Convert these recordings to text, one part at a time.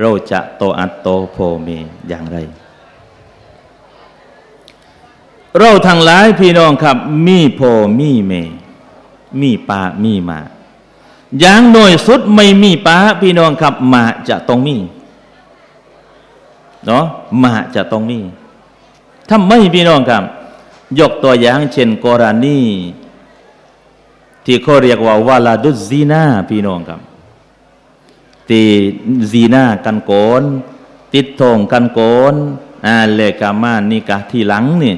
เราจะโตอัตโตโพเมอย่างไร เราทั้งหลายพี่น้องครับ มีโพมีเม มีปามีมา อย่างหน่วยสุดไม่มีปาพี่น้องครับ มาจะต้องมีเนาะมาจะต้องมีถ้าไม่พี่น้องครับ ยกตัวอย่างเช่นกรณีที่เขาเรียกว่าวาลาดุซีนาพี่น้องครับ ตีซีนากันโกน ติดทองกันโกนอ่าเลกามานี่กะที่หลังนี่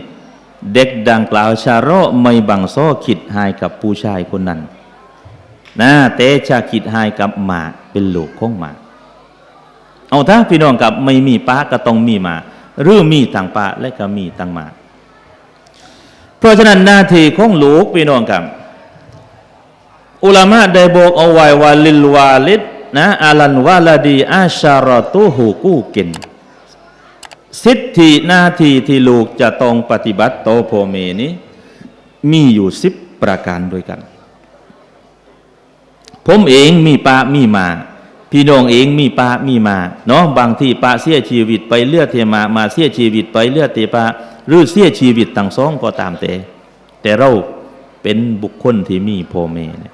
เด็กดังกล่าวชาโรไม่บังโซคิดหายกับผู้ชายคนนั้นนะเตชาคิดหายกับหมาเป็นลูกของหมาเอาถ้าพี่น้องกับไม่มีป้าก็ต้องมีหมาหรือมีต่างป้าและก็มีต่างหมา เพราะฉะนั้นหน้าที่ของลูกพี่น้องกับอุลามะได้บอกเอาไว้ว่าลิลวาลิด นะอาลันวาลาดีอาชารตุหูกู้กิน สิทธิหน้าที่ที่ลูกจะต้องปฏิบัติโตโพเมนี้ มีอยู่สิบประการด้วยกัน ผมเองมีปามีมา พี่น้องเองมีปามีมาเนาะบางที่ปาเสียชีวิตไปเลือดเทมามาเสียชีวิตไปเลือดเตปาหรือเสียชีวิตต่างสองก็ตามแต่แต่เราเป็นบุคคลที่มีโพเมเนี่ย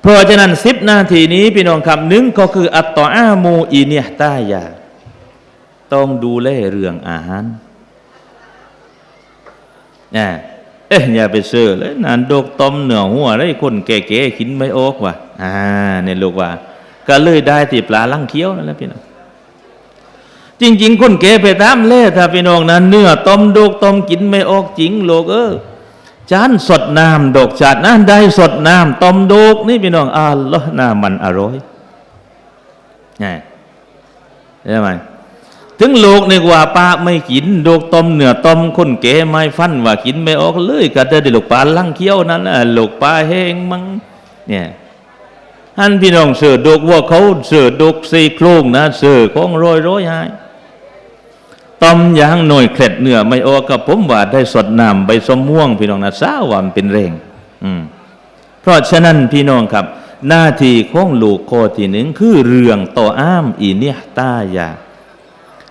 เพราะฉะนั้นสิบนาทีนี้พี่น้องครับหนึ่งก็คือ อัตตออามูอีเนียตายา ต้องดูแลเรื่องอาหารนะเอ๊ะอย่าไปเชื่อเลยนานโดกต้มเหนือหัวได้คนแก่ๆกินไม่ออกว่ะอ่าเนี่ยลูกว่า ก็เลยได้ที่ปลาลังเคี้ยวนั่นแหละพี่น้องจริง ๆ คนแก่ไปตามเล่ถ้าพี่น้องนั้นเนื้อต้มโดกต้มกินไม่ออกจริงโลกเออ จานสดน้ำดกจัดนะได้สดน้ำต้มดกนี่พี่น้องอ่าละน้ำมันอร่อยไงใช่ไหมถึงโลกในว่าปลาไม่กินโดกต้มเนื้อต้มคนเก๋ไม่ฟันว่ากินไม่ออกเลยก็จะได้ลูกปลาลังเคี้ยวนั้นน่ะลูกปลาแห้งมั้งเนี่ยท่านพี่น้องเสือดกว่าเขาเสือดกสี่โครงนะเสือของร้อยร้อยหาย ต้มยางหน่อยเคล็ดเนื้อไม่ออกกับผมว่าได้สดน้ำใบสมม่วงพี่น้องนะสาววันเป็นเร่ง อืมเพราะฉะนั้นพี่น้องครับ หน้าที่ของลูกข้อที่หนึ่งคือเรื่องต่ออ้ามอีเนียตายา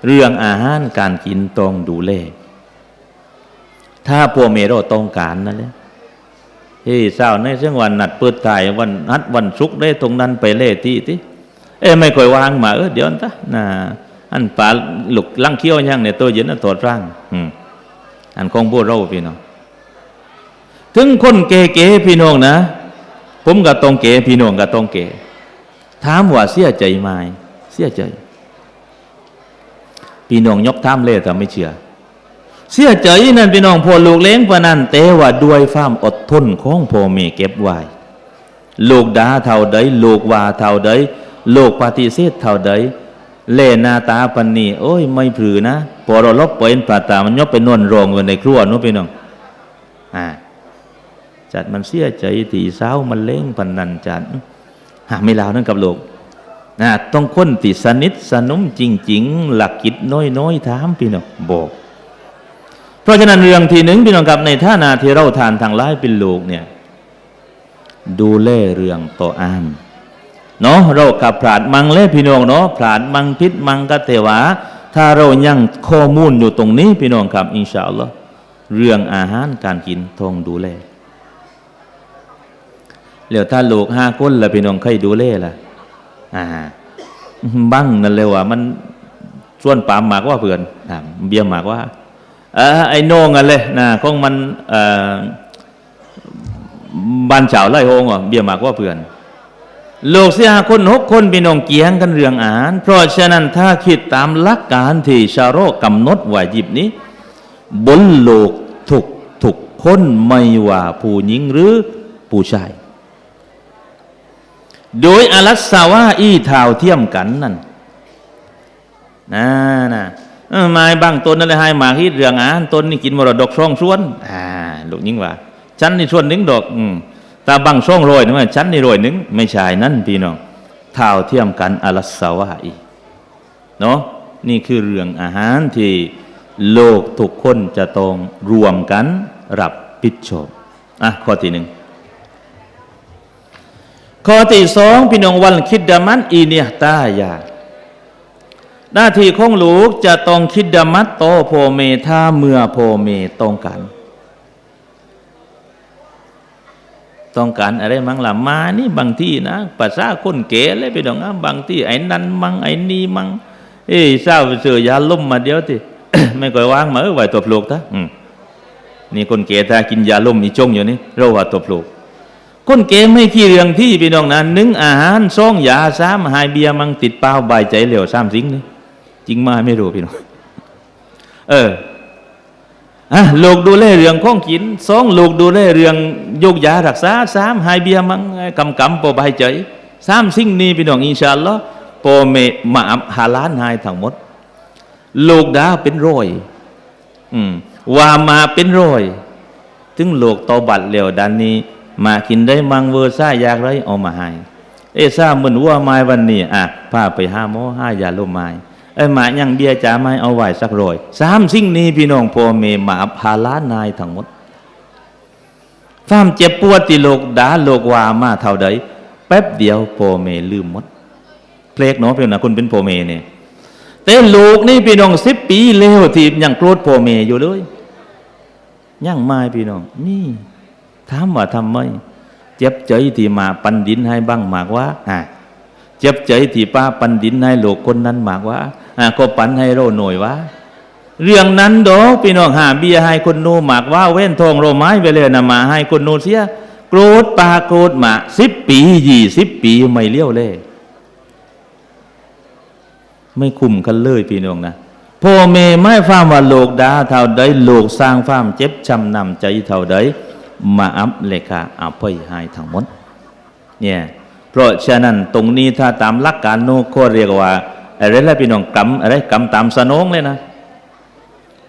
เรื่องอาหารการกินต้องดูแลถ้าพวเมโรต้องการนั่นแหละเฮ้ยเศร้าในเรื่องวันนัดเปิดถ่ายวันนัดวันศุกร์ได้ตรงนั้นไปเล่ที่ที่เอ้ไม่ค่อยวางมาเออเดี๋ยวนะนะ อันป่าหลุกลังเคี้ยวยังเนี่ยตัวเย็นน่ะตัวร่างอืมอันของพวกเราพี่น้องถึงคนเก๋ๆพี่น้องนะ ผมก็ต้องเก๋พี่น้องก็ต้องเก๋ถามว่าเสียใจไหมเสียใจ พี่น้องยกท่ามเล่แต่ไม่เชื่อ เสียใจนั่นพี่น้องพอลูกเล้งปนั่นแต่ว่าด้วยความอดทนของพ่อแม่เก็บไว้ลูกด่าเท่าใดลูกว่าเท่าใดลูกปฏิเสธเท่าใด เล่นาตาปันนี่โอ้ยไม่ผือนะพอเราลบไปเห็นปาตามันยกไปนวนรองอยู่ในครัวนู้นพี่น้องอ่าจัดมันเสียใจตีเศร้ามันเล้งปันนันจัดหาไม่ลาวนั่นกับลูกนะต้องค้นติสนิทสนุมจริง ๆ หลักกิจน้อยๆถามพี่น้องบอก เพราะฉะนั้นเรื่องที่หนึ่งพี่น้องครับในท่านาที่เราทานทางไล่เป็นลูกเนี่ยดูแลเรื่องต่ออาม เนาะเรากับผาดมังเล่พี่น้องเนาะผาดมังพิษมังกะเทวา ถ้าเรายังข้อมูลอยู่ตรงนี้พี่น้องครับอินชาอัลลอฮ์เรื่องอาหารการกินทองดูแลเหลียวถ้าลูกห้าคนล้วพี่น้องใครดูแลล่ะอ่าบังนั่นเลยว่ามันส่วนปามหมากว่าเพื่อนเบียร์หมากว่าเออไอ้โน่งกันเลยนะของมันเออบ้านเฉาไล่โฮงอะเบียร์หมากว่าเพื่อน โลกเสียคนหกคนพี่น้องเกียงกันเรื่องอาหาร เพราะฉะนั้นถ้าคิดตามหลักการที่ชาโรกำหนดว่ายิบนี้ บนโลกทุกทุกคนไม่ว่าผู้หญิงหรือผู้ชาย โดยอลัสสาวาอีเท่าเทียมกันนั่นนะนะมาบางตนนั่นเลยให้หมากฮิตเรื่องอ่านตนนี่กินมรดกช่องส่วนอ่าลูกยิ่งว่าฉันนี่ส่วนหนึ่งดอก อืม ตาบางช่องโรยนึกว่าฉันนี่โรยหนึ่งไม่ใช่นั่นพี่น้องเท่าเทียมกันอลัสสาวาอีเนาะนี่คือเรื่องอาหารที่โลกทุกคนจะต้องรวมกันรับผิดชอบอะข้อที่หนึ่งข้อที่สองพี่น้องวันคิดดามันอีเนียตายาหน้าที่ของลูกจะต้องคิดดมัดโตโพเมถ้าเมื่อโพเมต้องการ ต้องการอะไรมั่งล่ะมานี่บางที่นะภาษาคนเก๋เลยไปดองนะบางที่ไอ้นั่นมั่งไอ้นี่มั่งเอ้ยเศร้าเสือยาล่มมาเดียวที่ไม่ก่อยว่างมาเออไหวตัวปลูกทะอืมนี่คนเก๋ถ้ากินยาล่มอีจงอยู่นี่เราว่าตัวปลูกคนเก๋ไม่ขี้เรื่องที่พี่น้องนะหนึ่งอาหารซองยาสามหายเบียมั่งติดเป้าใบใจเหลวสามสิงนี่จริงมาไม่รู้พี่น้องเออ อะลูกดูแลเรื่องของกินสองลูกดูแลเรื่องโยกยารักษาสามหายเบียมังกำกำปอบายใจสามสิ่งนี้พี่น้องอินชาอัลลอฮ์ปอเมมาอับฮาลานหายทั้งหมดลูกดาเป็นร้อยอืมว่ามาเป็นร้อยถึงลูกตอบัดเหลวดันนี้ มากินได้มังเวอร์ซ่าอยากไรเอามาให้เอซ่าเหมือนว่าไม้วันนี้อะพาไปห้าโมห้ายาลมไม้ ไอ้หมาอยังเบียจ๋าไม้เอาไหว้สักรอยสามสิ่งนี้พี่น้องพ่อเมหมาพาล้านนายทั้งหมดความเจ็บปวดที่โลกด่าโลกว่ามาเท่าใดแป๊บเดียวพ่อเมลืมหมดเพลกเนาะพี่น้องคุณเป็นพ่อเมเนี่ยแต่ลูกนี่พี่น้องสิบปีเร็วที่ยังโกรธพ่อเมอยู่เลยยังไม่พี่น้อง นี่ถามว่าทำไมเจ็บใจที่มาปันดินให้บ้างหมากว่าอ่าเจ็บใจที่ป้าปันดินให้โลกคนนั้นหมากว่า ก็ปันให้เราหน่วยว่าเรื่องนั้นดอกพี่น้องหาเบียให้คนนูหมากว่าเว้นทองโรไม้ไปเลยนะมาให้คนนูเสียโกรธปาโกรธมาสิบปียี่สิบปีไม่เลี้ยวเลยไม่คุ้มกันเลยพี่น้องนะพ่อเมไม่ฟ้ามว่าโลกดาเท่าใดโลกสร้างฟ้ามเจ็บช้ำนำใจเท่าใดมาอัพเลขาอัพไปให้ทั้งหมดเนี่ยเพราะฉะนั้นตรงนี้ถ้าตามหลักการโนโคเรียกว่า อะไรละพี่น้องกรรมอะไรกรรมตามสนองเลยนะ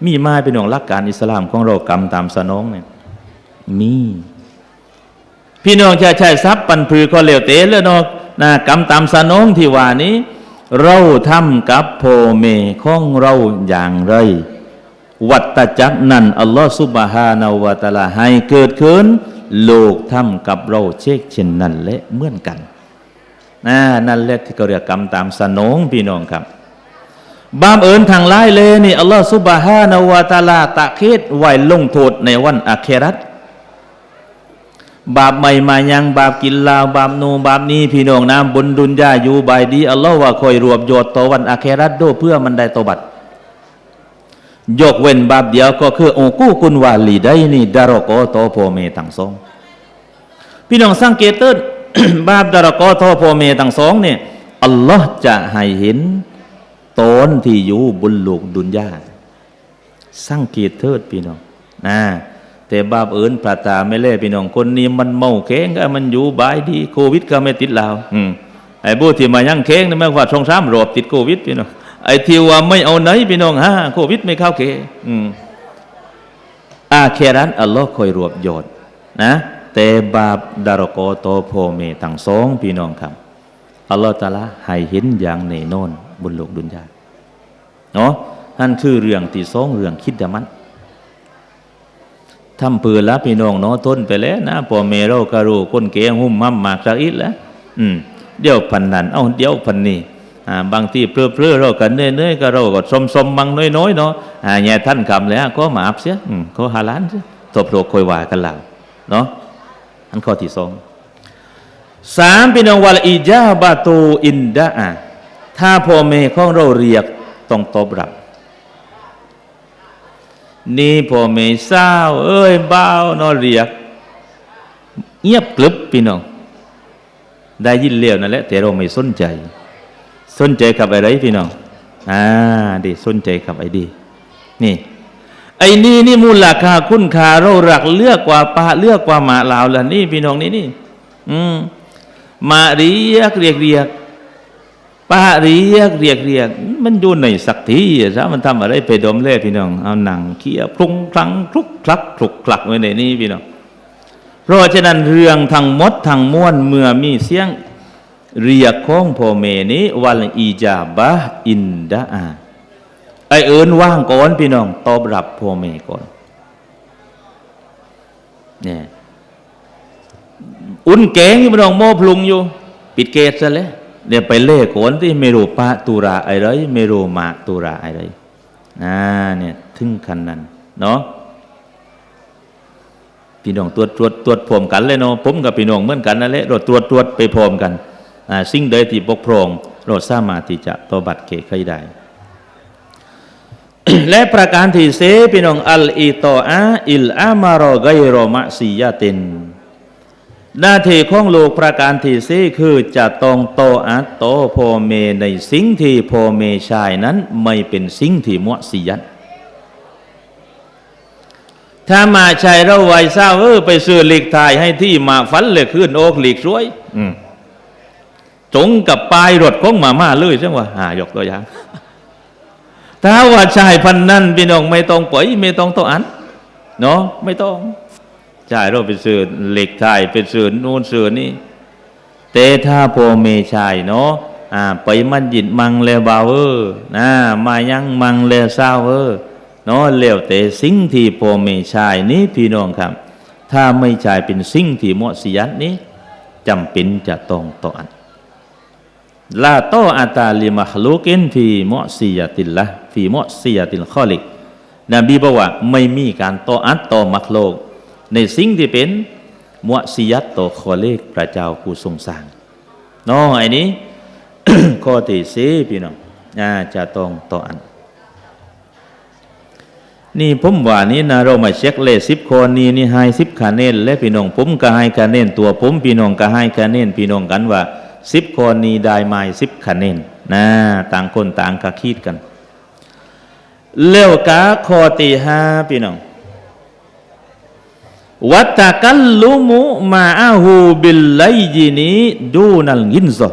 มีมาพี่น้องหลักการอิสลามของเรากรรมตามสนองเนี่ยมีพี่น้องจะใช้ทรัพย์ปันพือก็เลวเตะเลยเนาะนะกรรมตามสนองที่ว่านี้ เราทำกับโพเมของเราอย่างไร วัตจักนั้นอัลลอฮฺสุบฮานาวะตะอาลาให้เกิดขึ้นโลกทำกับเราเช่นเช่นนั้นและเหมือนกัน นั่นแหละที่เขาเรียกกรรมตามสนองพี่น้องครับบามเอิญทางไล่เลยนี่อัลลอฮฺสุบฮานาวะตาลาตะคิดไว้ลงโทษในวันอาเครัตบาปใหม่มายังบาปกินลาวบาปนูบาปนี้พี่น้องนะบนดุนยาอยู่บายดีอัลลอฮ์ว่าคอยรวบโยชน์ต่อวันอาเครัตโดเพื่อมันได้ตบัดยกเว้นบาปเดียวก็คือโอกู้กุนวาลีได้นี่ดารกอโตโพเมทั้งสองพี่น้องสังเกตเติด บาปดารกอโตโพเมทั้งสองเนี่ยอัลลอฮ์จะให้เห็นตนที่อยู่บนโลกดุนยาสังเกียรติเถิดพี่น้องนะแต่บาปเอินพระตาไม่เล่พี่น้อง คนนี้มันเมาเค้งก็มันอยู่บายดีโควิดก็ไม่ติดลาวอืมไอ้บูที่มายังเค้งนี่ไม่ว่าสองสามรอบติดโควิดพี่น้องไอ้ที่ว่าไม่เอาไหนพี่น้องฮะโควิดไม่เข้าเกอืมอาเครันอัลลอฮ์คอยรวบยชน์นะ แต่บาปดารโกโตโพเมทั้งสองพี่น้องครับอัลลอฮ์ตะละให้เห็นอย่างแน่นอนบนโลกดุนยาเนาะนั่นคือเรื่องที่สองเรื่องคิดดมันทำปืนละพี่น้องเนาะทนไปแล้วนะพ่อเมเรากรู้คนเกงหุ่มมั่มมากสักอีกแล้วอืมเดี๋ยวพันนันเอาเดี๋ยวพันนี้อ่าบางที่เพลือเพลือเรากันเนื่อยๆก็เราก็สมสมบางน้อยๆเนาะอ่าแง่ท่านคำเลยก็มาอับเสียอืมก็ฮาลานเสียตบโลกคอยว่ากันหลังเนาะ อันข้อที่สองสามพี่น้องวาลอีจาบาตูอินดาถ้าพ่อแม่ของเราเรียกต้องตอบรับ นี่พ่อแม่เศร้าเอ้ยเบานอเรียก เงียบกลึบพี่น้อง ได้ยินเลี้ยวนั่นแหละแต่เราไม่สนใจ สนใจกับอะไรพี่น้องอ่าดีสนใจกับไอ้ดี นี่ ไอ้นี่นี่มูลค่าคุณค่าเราหลักเลือกกว่าปลาเลือกกว่าหมาลาวล้วนี่พี่น้องนี่นี่ อืมมาเรียกเรียกเรียกปาเรียกเรียกเรียก มันอยู่ในสักทีซะมันทำอะไรไปดมเล่พี่น้อง เอาหนังเคี้ยวพรุงพลังคลุกคลักคลุกคลักไว้ในนี้พี่น้อง เพราะฉะนั้นเรื่องทั้งมดทั้งม้วลเมื่อมีเสียงเรียกของพ่อแม่นี้วันอีจาบะอินดาอา ไอเอิญว่างก่อนพี่น้องตอบรับพ่อแม่ก่อนเนี่ยอุ่นแกงอยู่พี่น้องโม่พลุงอยู่ ปิดเกตซะแล้วเดี๋ยวไปเล่กโขนที่ไม่รู้ปะตุราอะไรไม่รู้มาตุราอะไรอ่าเนี่ยถึงขันนั้นเนาะพี่น้องตรวจตรวจตรวจพร้อมกันเลยเนาะผมกับพี่น้องเหมือนกันนั่นแหละเราตรวจตรวจไปพร้อมกัน สิ่งใดที่บกพร่องเราสามารถที่จะตบัดเกไขได้ และประการที่เสพี่น้องอัลอิโตอาอิลอามารอไกรอมะซียาตินหน้าที่ของลูกประการที่สี่คือจะต้องโตอัตโตโพเมในสิ่งที่โพเมชายนั้นไม่เป็นสิ่งที่มุสียัตถ้ามาชายเราไว้เศร้าเออไปซื้อหลีกทายให้ที่มาฟันเลยขึ้นโอกหลีกสวยอืมจงกับปลายรถของมาม่าเลยใช่ไหมหายกตัวอย่าง ถ้าว่าชายพันนั้นพี่น้องไม่ต้องปล่อยไม่ต้องตัวอันเนาะไม่ต้องชายเราไปซื้อเหล็กไทยไปซื้อนู่นซื้อนี่แต่ถ้าโพเมชายเนาะอ่าไปมันยินมังเลบาวเออนะมายังมังเลซาวเออเนาะเลวแต่สิ่งที่โพเมชายนี้พี่น้องครับ ถ้าไม่ชายเป็นสิ่งที่มาะสยัดนี้จำเป็นจะต้องต่ออันลาโตอาตาลิมัคลูกินฟีมอซียติลละ ฟีมอซียติลข้อลิกนบีบอกว่าไม่มีการต่ออัดต่อมักโลก ในสิ่งที่เป็นมวซียัตต่อข้อเลขพระเจ้าผู้ทรงสร้างน้องไอ้นี้ข้อที่สี่พี่น้องอาจะต้องต่ออัน นี่ผมว่านี่นะเรามาเช็คเลขสิบคนนี้นี่ให้สิบคะแนนและพี่น้องผมก็ให้คะแนนตัวผมพี่น้องก็ให้คะแนนพี่น้องกันว่าสิบคนนี้ได้ไมาสิบคะแนนนะต่างคนต่างก็คิดกัน เลี้ยวกาข้อที่ห้าพี่น้องวัตกัลลุมุมาอาหูบิลไลยินีดูนัลกินซอ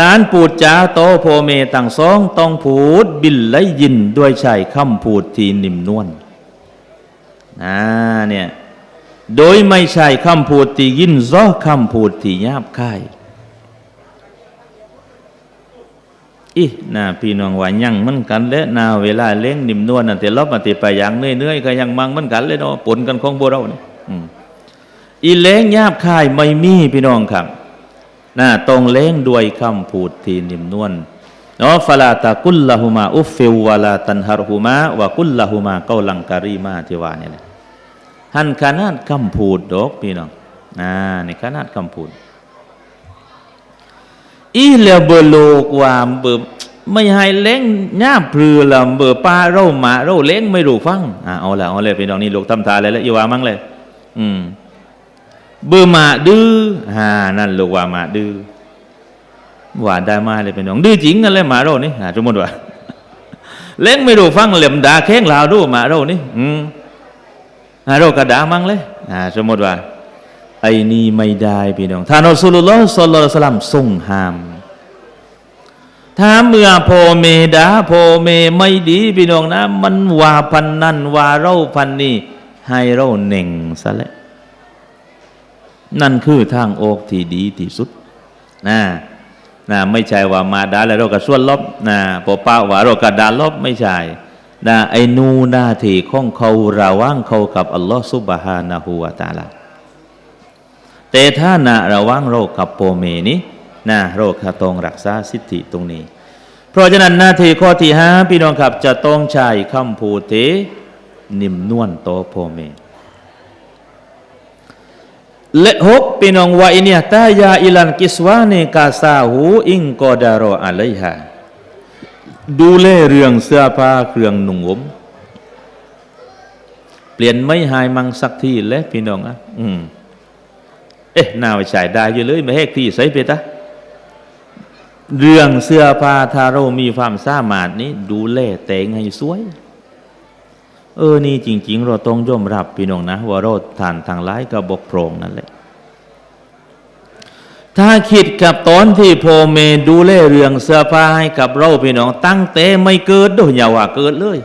การพูดจาโตโพเมต่างสองต้องพูดบิลไลยินด้วยใช้คำพูดที่นิ่มนวลนะเนี่ยโดยไม่ใช่คำพูดที่ยินซอคำพูดที่หยาบคาย อีน่าพี่น้องว่ายังมันกันและนาเวลาเล้งนิ่มนวลน่ะแต่ลบมาติไปอย่างเนื่อยๆก็ยังมังมันกันเลยเนาะปนกันของโบเราเนี่ยอีเล้งยาบคายไม่มีพี่น้องครับนะตรงเล้งด้วยคำพูดที่นิ่มนวลเนาะฟลาตะกุลละหุมาอุฟฟิววลาตันฮารหุมาวะกุลละหุมาเกาลังการีมาที่ว่านี่แหละหันขนาดคำพูดดอกพี่น้องนะในขนาดคำพูด อีเลเบโลกว่าเบอร์ไม่ให้เล้งหน้าเพรือละเบอร์ปลาเราหมาเราเล้งไม่รู้ฟังอ่าเอาละเอาเลยพี่น้องนี่ลูกทำทาเลยแล้วอีว่ามั่งเลย อืมเบอร์มาดื้อฮ่านั่นลูกว่ามาดื้อหวานได้มาเลยเป็นน้องดื้อจริงกันเลยหมาเรานี่ฮ่าสมมติว่าเล่นไม่รู้ฟังเหลี่ยมด่าแข้งลาวดูหมาเรานี่ อืมฮ่าเรากระดามั่งเลยฮ่าสมมติว่า ไอ้นี่ไม่ได้พี่น้องท่านอัสลุลลอฮ์สัลลัลลอฮุอะลัยฮิวะซัลลัมทรงห้ามถ้าเมื่อโพเมดาโพเมไม่ดีพี่น้องนะ มันว่าพันนั่นว่าเราพันนี่ให้เราเน่งซะแล้วนั่นคือทางออกที่ดีที่สุดนะนะไม่ใช่ว่ามาดาแล้วเราก็ส่วนลบนะพอป้าว่าเราก็ดาลบไม่ใช่นะไอ้นูหน้าที่ของเขาระว่างเขากับอัลลอฮฺซุบฮานะฮูวาตาลา แต่ถ้านะระว่างเรากับโปเมนี้นะเราก็ต้องรักษาสิทธิตรงนี้ เพราะฉะนั้นหน้าที่ข้อที่ห้าพี่น้องครับจะต้องใช้คำพูดที่นิ่มนวลต่อโปเมและหกพี่น้องว่าอินยตายาอิลันกิสวาเนกาซาหูอิงกอดารออะไลฮาดูแลเรื่องเสื้อผ้าเครื่องหนุ่งห่มเปลี่ยนไม่หายมังสักทีแล้วพี่น้องอะอืม เอ๊ะน่าไปใช้ได้อยู่เลยไม่ให้ที่ใส่ไปตะเรื่องเสื้อผ้าถ้าเรมีความสามารถนี้ดูแลแต่งให้สวย เออนี่จริง ๆ เราต้องยอมรับพี่น้องนะ ว่าเราทานทางร้ายกับบกพร่องนั่นแหละ ถ้าคิดกับตอนที่โพเมดูแลเรื่องเสื้อผ้าให้กับเราพี่น้องตั้งแต่ไม่เกิดด้วยอย่าว่าเกิดเลย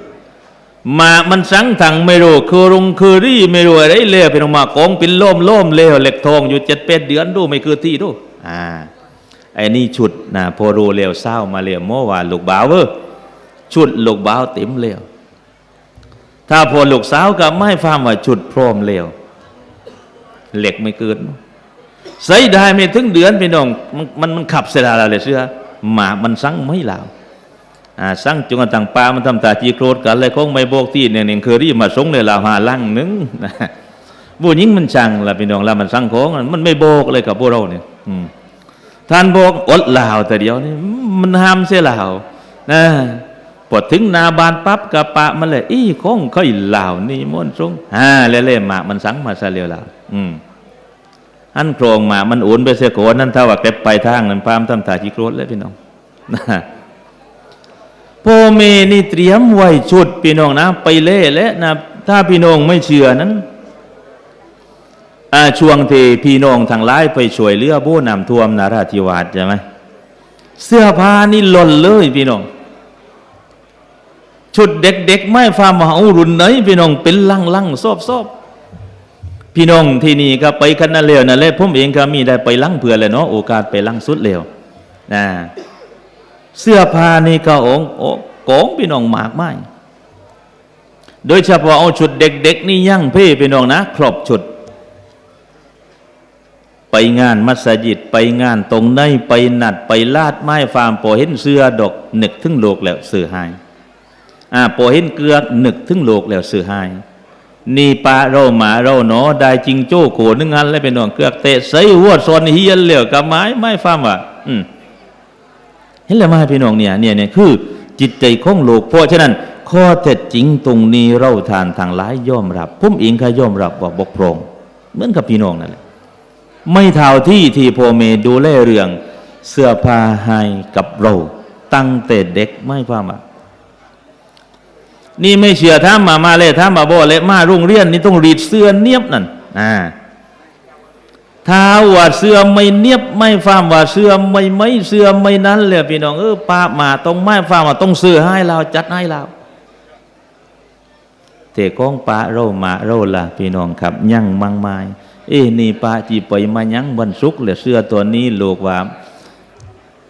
มามันสังถังไม่รู้คือรุงคือรี่ไม่รู้อะไรเลยพี่น้องมากองเป็นล่มล่มเลวเหล็กทองอยู่เจ็ดเป็ดเดือนดูไม่คือที่ดูอ่าไอ้นี่ชุดนะพอรู้เลวเศร้ามาเลวโมว่อวานลูกบ่าวเออชุดลูกบ่าวเต็มเลวถ้าพอลูกสาวก็ไม่ฟังว่าจุดพร้อมเร็วเหล็กไม่เกินใส่ได้ไม่ถึงเดือนพี่น้องมันมันขับเสดาอะไรเสื้อหมามันสั่งไม่ลาว สั่งจงกระทั่งปลามันทำตาจีโกรธกันเลยคงไม่โบกที่เนี่ยเนี่ยเคอรี่มาส่งเลยลาวหาลังหนึงนะผู้หญิงมันสั่งละพี่น้องล้วมันสั่งของมันไม่โบกเลยกับพวกเราเนี่ยอืมท่านโบกอดลาวแต่เดียวนี่มันห้ามเสียลาวนะพอถึงนาบานปั๊บกับปะมันเลยอี้คงค่อยลาวนี่มนต์ทรงอ่าเล่ๆหมามันสั่งมาซะเร็วลาวอืมอันโครงมามันอุ่นไปเสียโกนนั่นเท่ากับเก็บไปทางนั้นพามทำตาจีโกรธเลยพี่น้องนะ พ่อเม่นี่เตรียมไว้ชุดพี่น้องนะ ไปเล่และนะถ้าพี่น้องไม่เชื่อนั้นช่วงที่พี่น้องทางไลายไปช่วยเรือโบ้นำท่วมนาราธิวาสใช่ไหมเสื้อผ้านี่หล่นเลยพี่น้องชุดเด็กๆไม่ฟาร์มเอารุ่นไหนพี่น้องเป็นลังลังซอบซอบพี่น้องที่นี่ก็ไปกันนั่นเร็วนั่นแหละผมเองก็มีได้ไปลังเผื่อเลยเนาะโอกาสไปลังสุดเร็วนะ เสื้อผ้านี่ก็องโอ้กองพี่น้องมากมายโดยเฉพาะเอาชุดเด็ก ๆ นี่ยั่งเพ่พี่น้องนะครบชุด ไปงานมัสยิดไปงานตรงในไปนัดไปลาดไม้ฟาร์มพอเห็นเสื้อดอกนึกถึงโลกแล้วเสื่อหายอ่าพอเห็นเกลือกนึกถึงโลกแล้วเสื่อหายนี่ปลาเราหมาเราเนาะได้จริงโจ้โกนึงงันเลยเป็นน้องเกลือกเตะใส่หัวซอนเฮียนเหลวกับไม้ไม้ฟ้ามว่ะอืม เห็นแล้วไหมาพี่น้องเนี่ยเนี่ยเนี่ยคือจิตใจของโลก เพราะฉะนั้น ข้อเท็จจริงตรงนี้เราทานทางหลายยอมรับผมเองก็ยอมรับว่าบกพร่องเหมือนกับพี่น้องนั่นแหละไม่เท่าที่ที่พ่อเมดูแลเรื่องเสื้อผ้าให้กับเรา ตั้งแต่เด็กไม่ฟ้ามานี่ไม่เชื่อถ้ามามาเลยถ้ามาบ่เลยมาโรงเรียนนี่ต้องรีดเสื้อเนียบนั่นอ่า ถ้าว่าเสื้อไม่เนียบไม่ฟ้ามว่าเสื้อไม่ไม่เสื้อไม่นั้นเลยพี่น้องเออป้ามาต้องไม่ฟามาต้องเสื้อให้เราจัดให้เราเทกองป้าเรามาเราละพี่น้องครับ ยั่งมังไม้เอ้นี่ป้าจีไปมายั่งวันศุกร์เลยเสื้อตัวนี้โลกว่า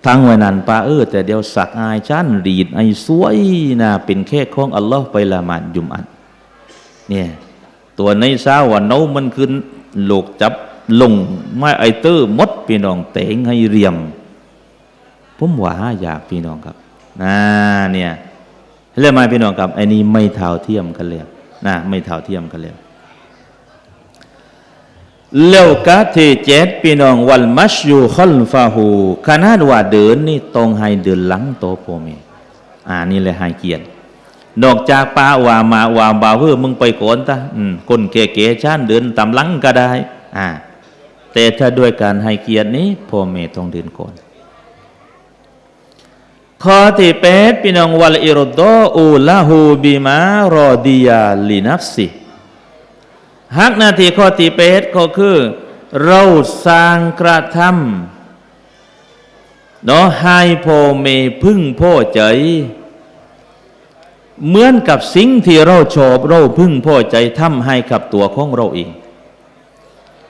ทั้งวันนั้นป้าเออแต่เดี๋ยวสักอายชั้นรีดไอ้สวยนะเป็นแค่ของอัลลอฮ์ไปละหมาดยุมอันเนี่ยตัวในสาวันโนมันขึ้นโลกจับ ลงไม่ไอเตอร์มดพี่น้องเตงให้เรียมผมหวาอยากพี่น้องครับนะเนี่ยเรื่องมาพี่น้องครับไอ้นี้ไม่เท่าเทียมกันเลยนะไม่เท่าเทียมกันเลยเล้วกะเทเจ็ดพี่น้องวัลมัชยูคอลฟาหูขนาดว่าเดินนี่ตรงให้เดินหลังโตโพเมอ่านี่เลยให้เกียรตินอกจากป้าว่ามาว่าบ่าวเฮ้อมึงไปโกนตาอืมคนเก๋ๆชานเดินตามหลังก็ได้ อ่า แต่ถ้าด้วยการให้เกียรตินี้พ่อเมต้องเดินก่อนข้อที่แปดพี่น้องวัลอิรดออูละหูบิมารอดียาลินัฟซิฮักนาทีข้อที่เป็ดก็คือ เราสร้างกระทำเนาะให้พ่อเมพึ่งพ่อใจ เหมือนกับสิ่งที่เราชอบเราพึ่งพ่อใจทำให้กับตัวของเราเอง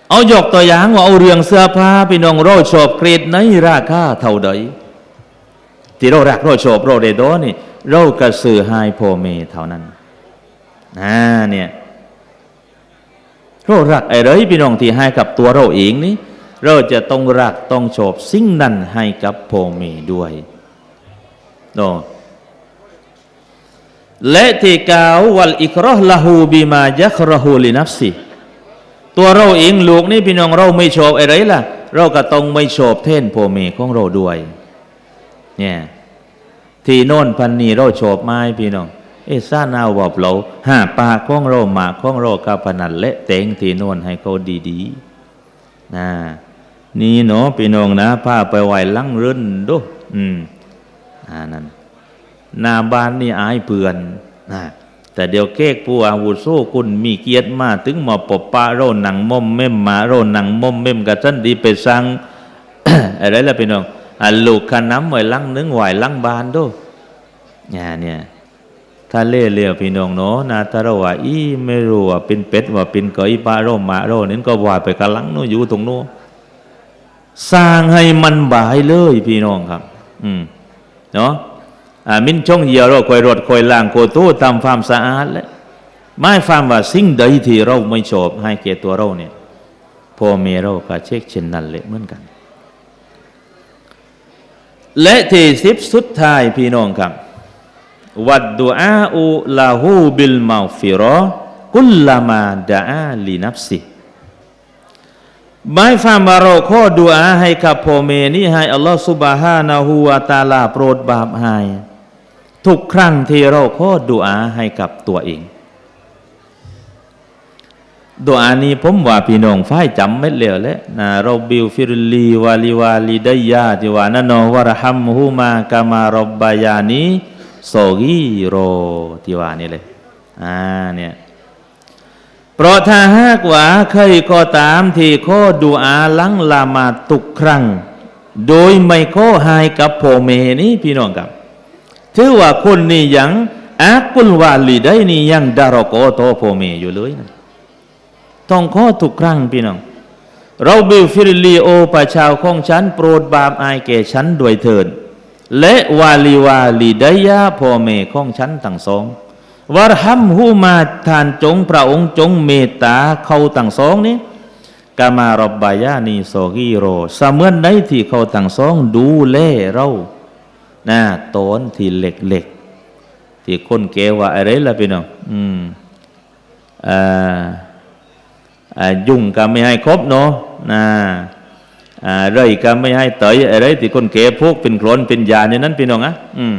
เอายกตัวอย่างว่าเอาเรื่องเสื้อผ้าพี่น้องเราชอบเกรดในราคาเท่าใดที่เรารักเราชอบเราเดโดนี่ เรากระสือให้พ่อเมเท่านั้นอ่าเนี่ยเรารักไอะไรพี่น้องที่ให้กับตัวเราเองนี้เราจะต้องรักต้องชอบสิ่งนั้นให้กับพ่อแม่ด้วยโนและที่กล่าววัลอิกรอฮละหูบิมายักรหูลินัฟสิ ตัวเราเองลูกนี่พี่น้องเราไม่ชอบอะไรล่ะ เราก็ต้องไม่ชอบเท่นพ่อแม่ของเราด้วยเนี่ยที่โน่นพันนีเราชอบไม้พี่น้องเอซ่านาวบอกเราห้าปากของเราหมากของเรากับพนันและเตงที่โน่นให้เขาดีๆนะนี่เนาะพี่น้องนะพาไปไหวลังรื่นดูอืมอ่านั่นนาบ้านนี่อายเพื่อนนะ แต่เดี๋ยวเก๊กผู้อาวุโสคุณมีเกียรติมาถึงมาปบปะเรหนังม่อมเม่มมาเรหนังม่อมเม่มกับท่านดีไปสั่งอะไรล่ะพี่น้องอลูกขน้ำไหวลังนึงไหวลังบานดูเนี่ยเนี่ยถ้าเล่เลียวพี่น้องเนาะนาตาเราว่าอีไม่รู้ว่าเป็นเป็ดว่าเป็นเกยปลาโรมาโรนี่ก็ว่าไปกำลังโน้อยู่ตรงโน้สร้างให้มันบายเลยพี่น้องครับ อืมเนาะ มินช่องเหี่ยวเราคอยรถคอยล่างโคตู้ทำความสะอาดแล้วไม่ฟังว่าสิ่งใดที่เราไม่ชอบให้แก่ตัวเราเนี่ยพ่อแม่เราก็เช็คเช่นนั้นเลยเหมือนกัน และที่สิบสุดท้ายพี่น้องครับ วัดดูอาอูลาหูบิลมาฟิรอกุลลามาดาอาลีนับสิหมายความว่าเราขอดูอาให้กับพ่อแม่นี้ให้อัลลอฮฺสุบฮานะฮูวาตาลาโปรดบาปให้ ทุกครั้งที่เราขอดูอาให้กับตัวเองดูอานี้ผมว่าพี่น้องฝ่ายจำไม่เหลวแล้วนะเราบิวฟิรลีวาลิวาลิดายาที่ว่านนอวะรหัมฮูมากามารบบายานีโซกีโรที่ว่านี่เลยอ่าเนี่ยเพราะถ้าหากว่าใครก็ตามที่ข้อดูอาลังลามาตุกครั้ง โดยไม่ข้อหายกับพ่อแม่นี่พี่น้องครับ ถือว่าคนนี่ยังอากุลวาลีได้นี่ยังดารอกโตพ่อแม่อยู่เลยนะต้องข้อทุกครั้งพี่น้องเราบิวฟิรลีโอประชาวของฉัน โปรดบาปอายแก่ฉันด้วยเถิดและวาลีวาลีไดยาพ่อแม่ของฉันทั้งสองวารหัมหูมาทานจงพระองค์จงเมตตาเขาทั้งสองนี้กามารบบายานีโซกีโรเสมือนในที่เขาทั้งสองดูแลเรา หน้าต้นที่เหล็กๆที่คนเกว่าอะไรล่ะพี่น้องอืมอ่าอ่ายุ่งก็ไม่ให้ครบเนาะนะอ่าไรก็ไม่ให้เตยอะไรที่คนเกพวกเป็นโคลนเป็นยาในนั้นพี่น้องอะอืม